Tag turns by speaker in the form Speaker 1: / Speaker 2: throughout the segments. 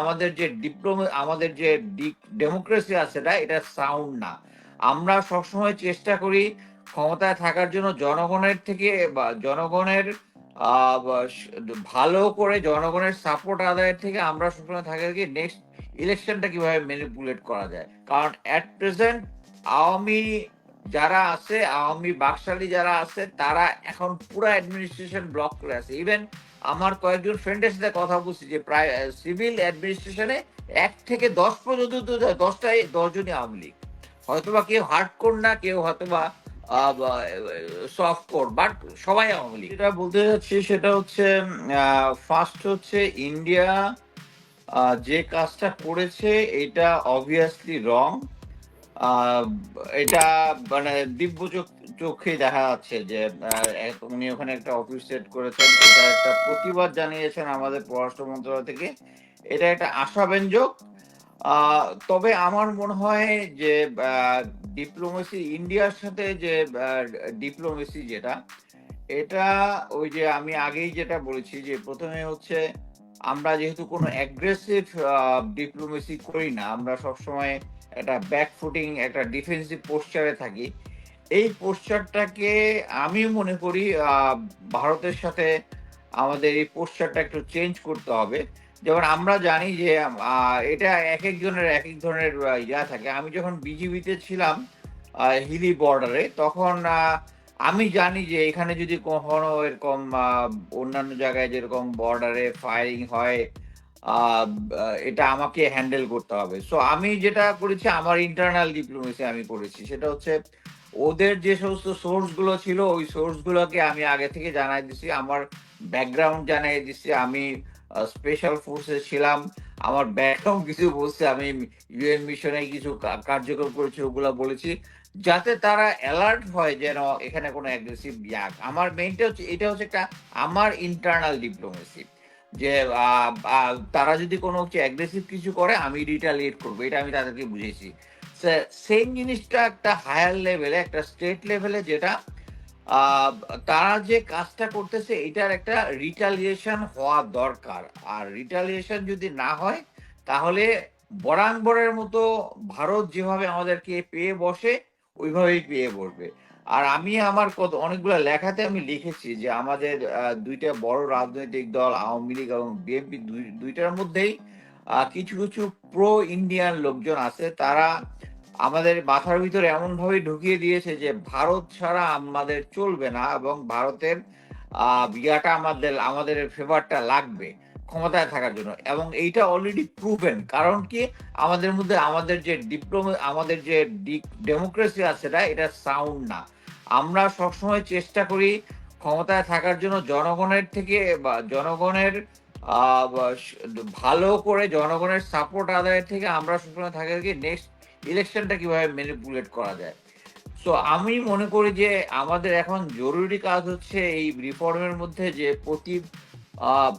Speaker 1: আমাদের যে ডিপ্লোমা, আমাদের যে ডেমোক্রেসি আছে না এটা সাউন্ড না। আমরা সবসময় চেষ্টা করি ক্ষমতায় থাকার জন্য জনগণের থেকে বা জনগণের ভালো করে জনগণের সাপোর্ট আদায়ের থেকে আমরা সবসময় থাকি কি নেক্সট ইলেকশনটা কীভাবে ম্যানিপুলেট করা যায়। কারণ অ্যাট প্রেজেন্ট আওয়ামী যারা আছে, আওয়ামী বাকশালী যারা আছে, তারা এখন পুরো অ্যাডমিনিস্ট্রেশন ব্লক করে আছে। ইভেন আমার কয়েকজন ফ্রেন্ডের সাথে কথা বলছি যে প্রায় সিভিল অ্যাডমিনিস্ট্রেশনে এক থেকে দশ পর্যন্ত দশটাই দশজনই আওয়ামী লীগ। হয়তোবা কেউ হার্ড কোর না, কেউ হয়তোবা সফট বাট সবাই আওয়ামী লীগ। যেটা বলতে যাচ্ছি সেটা হচ্ছে ফার্স্ট হচ্ছে ইন্ডিয়া যে কাজটা করেছে, এটা অবভিয়াসলি রং এটা মানে দিব্য চোখ দেখা যাচ্ছে যে উনি ওখানে একটা অফিস সেট করেছেন। এটা একটা প্রতিবাদ জানিয়েছেন আমাদের পররাষ্ট্র মন্ত্রণালয় থেকে। এটা একটা আশাব্যঞ্জক। তবে আমার মনে হয় যে ডিপ্লোমেসি ইন্ডিয়ার সাথে যে ডিপ্লোমেসি যেটা, এটা ওই যে আমি আগেই যেটা বলেছি যে, প্রথমে হচ্ছে আমরা যেহেতু কোনো অ্যাগ্রেসিভ ডিপ্লোমেসি করি না, আমরা সবসময় একটা ব্যাকফুটিং একটা ডিফেন্সিভ পোস্টারে থাকি। এই পোস্টারটাকে আমি মনে করি ভারতের সাথে আমাদের এই পোস্টারটা একটু চেঞ্জ করতে হবে। যেমন আমরা জানি যে এটা এক একজনের এক এক ধরনের ইয়া থাকে। আমি যখন বিজিবিতে ছিলাম হিলি বর্ডারে তখন আমি জানি যে এখানে যদি কখনো এরকম অন্যান্য জায়গায় যেরকম বর্ডারে ফায়ারিং হয় এটা আমাকে হ্যান্ডেল করতে হবে। সো আমি যেটা করেছি, আমার ইন্টারনাল ডিপ্লোমেসি আমি করেছি। সেটা হচ্ছে, ওদের যে সমস্ত সোর্সগুলো ছিল, ওই সোর্স গুলোকে আমি আগে থেকে জানাই দিছি। আমার ব্যাকগ্রাউন্ড জানাই দিছি। আমি স্পেশাল ফোর্সে ছিলাম। আমার ব্যাকগ্রাউন্ড কিছু বলছে, আমি ইউএন মিশনে কিছু কার্যক্রম করেছি, ওগুলো বলেছি। যাতে তারা অ্যালার্ট হয় যেন এখানে কোনো অ্যাগ্রেসিভ ইয়াক। আমার মেইনটা হচ্ছে, এটা হচ্ছে একটা, আমার ইন্টারনাল ডিপ্লোমেসি যে তারা যদি কোনো হচ্ছে অ্যাগ্রেসিভ কিছু করে, আমি রিটালিয়েট করব। এটা আমি তাদেরকে বুঝেছি সেম জিনিসটা একটা হায়ার লেভেলে একটা স্টেট লেভেলে যেটা তারা যে কাজটা করতেছে, এটার একটা রিটালিয়েশন হওয়া দরকার। আর রিটালিয়েশন যদি না হয়, তাহলে বরানবরের মতো ভারত যেভাবে আমাদেরকে পেয়ে বসে, ওইভাবেই পেয়ে বসবে। আর আমি আমার কত, অনেকগুলো লেখাতে আমি লিখেছি যে আমাদের দুইটা বড় রাজনৈতিক দল, আওয়ামী লীগ এবং বিএনপি দুইটার মধ্যেই কিছু কিছু প্রো ইন্ডিয়ান লোকজন আছে, তারা আমাদের মাথার ভিতরে এমন ভাবে ঢুকিয়ে দিয়েছে যে ভারত ছাড়া আমাদের চলবে না এবং ভারতের ইয়াটা আমাদের আমাদের ফেভারটা লাগবে ক্ষমতায় থাকার জন্য। এবং এইটা অলরেডি প্রুভেন কারণ কি? আমাদের মধ্যে আমাদের যে ডিপ্লোমা আমাদের যে ডেমোক্রেসি আছে না, এটা সাউন্ড না। আমরা সবসময় চেষ্টা করি ক্ষমতায় থাকার জন্য জনগণের থেকে বা জনগণের ভালো করে জনগণের সাপোর্ট আদায়ের থেকে আমরা সবসময় থাকি কি নেক্সট ইলেকশনটা কীভাবে ম্যানিপুলেট করা যায়। সো আমি মনে করি যে আমাদের এখন জরুরি কাজ হচ্ছে এই রিফর্মের মধ্যে যে প্রতি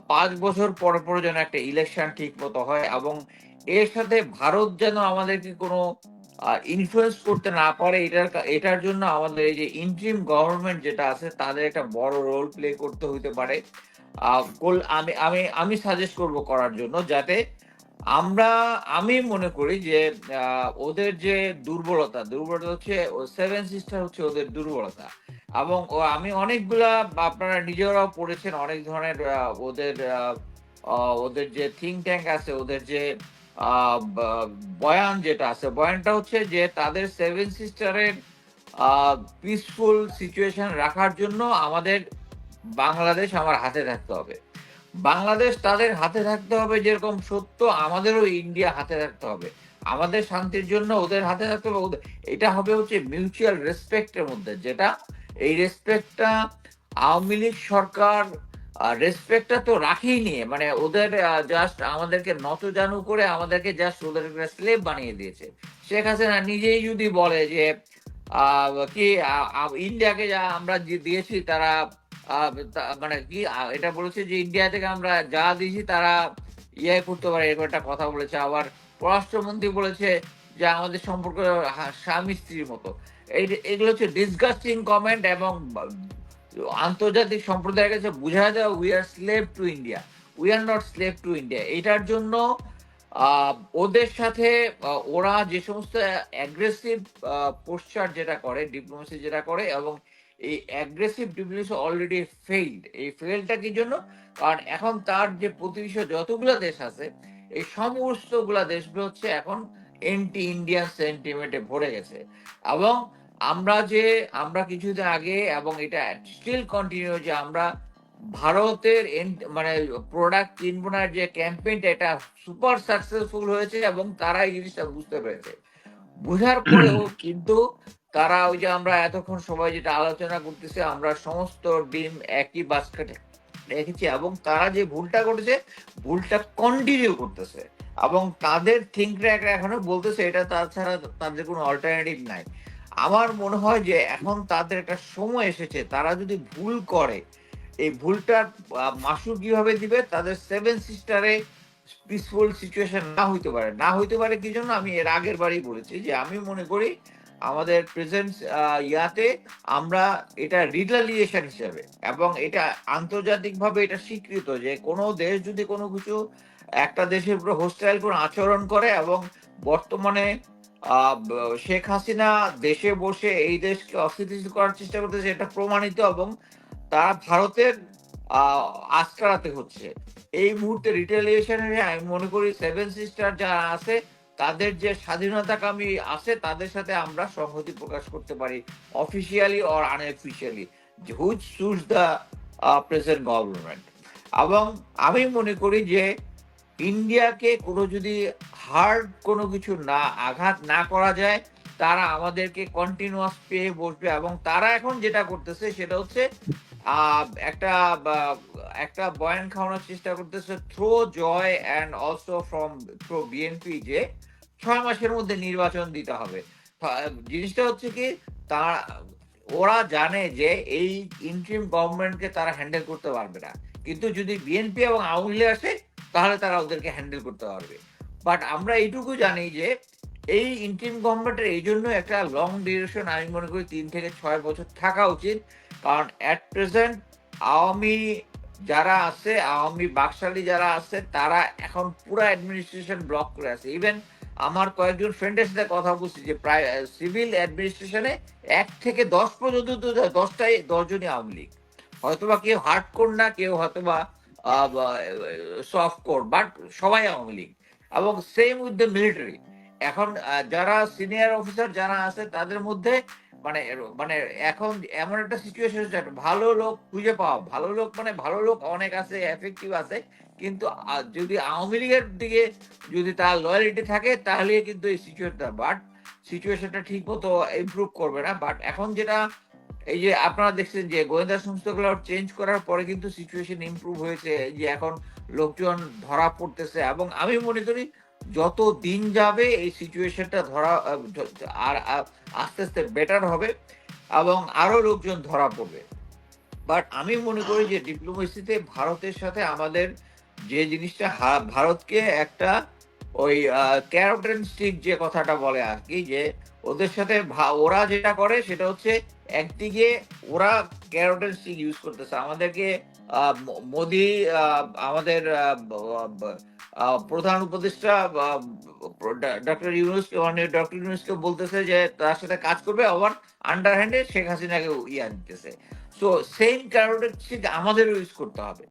Speaker 1: পাঁচ বছর পর পর যেন একটা ইলেকশন ঠিক মতো হয় এবং এর সাথে ভারত যেন আমাদেরকে কোনো ইনফ্লুয়েন্স করতে না পারে, এটার এটার জন্য আমাদের এই যে ইন্ট্রিম গভর্নমেন্ট যেটা আছে, তাদের একটা বড় রোল প্লে করতে হইতে পারে। আমি আমি আমি সাজেস্ট করব করার জন্য যাতে আমরা, আমি মনে করি যে ওদের যে দুর্বলতা দুর্বলতা হচ্ছে সেভেন সিস্টার হচ্ছে ওদের দুর্বলতা। এবং আমি অনেকগুলা, আপনারা নিজেরাও পড়েছেন অনেক ধরনের ওদের ওদের যে থিঙ্ক ট্যাঙ্ক আছে, ওদের যে বয়ান যেটা আছে, বয়ানটা হচ্ছে যে তাদের সেভেন সিস্টারের পিসফুল সিচুয়েশন রাখার জন্য আমাদের বাংলাদেশ আমার হাতে থাকতে হবে। বাংলাদেশ তাদের হাতে থাকতে হবে যেরকম সত্য, আমাদেরও ইন্ডিয়া হাতে থাকতে হবে। আমাদের শান্তির জন্য ওদের হাতে থাকতে হবে, ওদের- এটা হবে হচ্ছে মিউচুয়াল রেসপেক্টের মধ্যে, যেটা এই রেসপেক্টটা আওয়ামী লীগ সরকার রেসপেক্টটা তো রাখেই নিয়ে মানে ওদের জাস্ট আমাদেরকে নতজানু করে আমাদেরকে জাস্ট ওদের স্লেভ বানিয়ে দিয়েছে। শেখ হাসিনা নিজেই যদি বলে যে কি ইন্ডিয়াকে যা আমরা দিয়েছি তারা মানে কি এটা বলেছে যে ইন্ডিয়া থেকে আমরা যা দিয়েছি তারা ইয়ে করতে পারে, এরকম একটা কথা বলেছে। আবার পররাষ্ট্রমন্ত্রী বলেছে যে আমাদের সম্পর্ক স্বামী স্ত্রীর মতো। এই, এগুলো হচ্ছে ডিসগাস্টিং কমেন্ট এবং আন্তর্জাতিক সম্প্রদায়ের কাছে বোঝা যায় we are slave to India we are not slave to India এটার জন্য ওদের সাথে ওরা যে সমস্ত অ্যাগ্রেসিভ পোস্টার যেটা করে ডিপ্লোমেসি যেটা করে এবং এই অ্যাগ্রেসিভ ডিপ্লোমেসি অলরেডি ফেইল্ড এই ফেইলটা কি জন্য? কারণ এখন তার যে প্রতিবেশী যতগুলো দেশ আছে, এই সমস্তগুলা দেশগুলো হচ্ছে এখন এন্টি ইন্ডিয়ান সেন্টিমেন্টে ভরে গেছে। এবং আমরা যে আমরা কিছুদিন আগে এবং এটা স্টিল কন্টিনিউ যে আমরা ভারতের মানে প্রোডাক্ট কিনবো না যে ক্যাম্পেইনটা এটা সুপার সাকসেসফুল হয়েছে এবং তারা এই জিনিসটা বুঝতে পেরেছে। বুঝার পরেও কিন্তু তারা ওই যে আমরা এতক্ষণ সবাই যেটা আলোচনা করতেছে আমরা সমস্ত ডিম একই বাস্কেটে রেখেছি এবং তারা যে ভুলটা করেছে ভুলটা কন্টিনিউ করতেছে এবং তাদের থিঙ্ক ট্র্যাক এখনও বলতেছে এটা তাছাড়া তাদের কোনো অল্টারনেটিভ নাই। আমার মনে হয় যে এখন তাদের একটা সময় এসেছে, তারা যদি ভুল করে, এই ভুলটার মাসুল কীভাবে দিবে? তাদের সেভেন সিস্টারে পিসফুল সিচুয়েশন না হইতে পারে। না হইতে পারে কি জন্য? আমি এর আগের বারই বলেছি যে আমি মনে করি আমাদের প্রেজেন্ট ইয়াতে আমরা এটা রিটালিয়েশন হিসেবে এবং এটা আন্তর্জাতিকভাবে এটা স্বীকৃত যে কোনো দেশ যদি কোনো কিছু একটা দেশের উপর হোস্টাইল কোনো আচরণ করে এবং বর্তমানে শেখ হাসিনা দেশে বসে এই দেশকে অস্থিতিশীল করার চেষ্টা করতেছে, এটা প্রমাণিত এবং তারা ভারতের আস্কারাতে হচ্ছে। এই মুহূর্তে রিটেলিয়েশন আমি মনে করি সেভেন সিস্টার যারা আছে, তাদের যে স্বাধীনতাকামী আছে, তাদের সাথে আমরা সংহতি প্রকাশ করতে পারি officially or unofficially who's choose the present government এবং আমি মনে করি যে, ইন্ডিয়াকে কোনো যদি হার্ড কোনো কিছু না, আঘাত না করা যায়, তারা আমাদেরকে কন্টিনিউয়াস পেয়ে বসবে এবং তারা এখন যেটা করতেছে সেটা হচ্ছে একটা একটা বয়ান খাওয়ানোর চেষ্টা করতেছে through Joy and also from through BNP যে ছয় মাসের মধ্যে নির্বাচন দিতে হবে। জিনিসটা হচ্ছে কি তারা ওরা জানে যে এই ইন্ট্রিম গভর্নমেন্টকে তারা হ্যান্ডেল করতে পারবে না। কিন্তু যদি বিএনপি এবং আওয়ামী লীগ আসে, তাহলে তারা ওদেরকে হ্যান্ডেল করতে পারবে। বাট আমরা এইটুকু জানি যে এই ইন্ট্রিম গভর্নমেন্টের এই জন্য একটা লং ডিউরেশন আমি মনে করি তিন থেকে ছয় বছর থাকা উচিত। কারণ অ্যাট প্রেজেন্ট আওয়ামী যারা আছে, আওয়ামী বাকশালী যারা আছে, তারা এখন পুরো অ্যাডমিনিস্ট্রেশন ব্লক করে আছে। ইভেন আমার কয়েকজন ফ্রেন্ডের সাথে কথা বলছি যে প্রায় সিভিল অ্যাডমিনিস্ট্রেশনে এক থেকে দশ পর্যন্ত তো দশটাই, দশজনই আওয়ামী লীগ। হয়তোবা কেউ হার্ড কোর না, কেউ হয়তোবা সফট কোর বাট সবাই আওয়ামী লীগ। এবং সেম উইথ দ্য মিলিটারি এখন যারা সিনিয়র অফিসার যারা আছে, তাদের মধ্যে মানে মানে এখন এমন একটা সিচুয়েশন হচ্ছে, ভালো লোক খুঁজে পাওয়া, ভালো লোক মানে ভালো লোক অনেক আছে এফেক্টিভ আছে, কিন্তু যদি আওয়ামী লীগের দিকে যদি তার লয়ালিটি থাকে, তাহলে কিন্তু এই সিচুয়েশনটা বাট সিচুয়েশনটা ঠিক মতো ইমপ্রুভ করবে না বাট এখন যেটা এই যে আপনারা দেখছেন যে গোয়েন্দা সংস্থাগুলো চেঞ্জ করার পরে কিন্তু সিচুয়েশন ইমপ্রুভ হয়েছে যে এখন লোকজন ধরা পড়তেছে এবং আমি মনে করি যত দিন যাবে এই সিচুয়েশনটা ধরা আর আস্তে আস্তে বেটার হবে এবং আরও লোকজন ধরা পড়বে। বাট আমি মনে করি যে ডিপ্লোমেসিতে ভারতের সাথে আমাদের যে জিনিসটা ভারতকে একটা ওই ক্যারোটেন স্টিক যে কথাটা বলে আর কি, যে ওদের সাথে ওরা যেটা করে সেটা হচ্ছে একদিকে ওরা ক্যারোটেন স্টিক ইউজ করতেছে। আমাদেরকে মোদি আমাদের প্রধান উপদেষ্টা ডক্টর ইউনুসকে, মাননীয় ডক্টর ইউনুসকে বলতেছে যে, তার সাথে কাজ করবে, আবার আন্ডার হ্যান্ডে শেখ হাসিনাকে ইয়া দিতেছে। So same carrot and stick আমাদেরও ইউজ করতে হবে।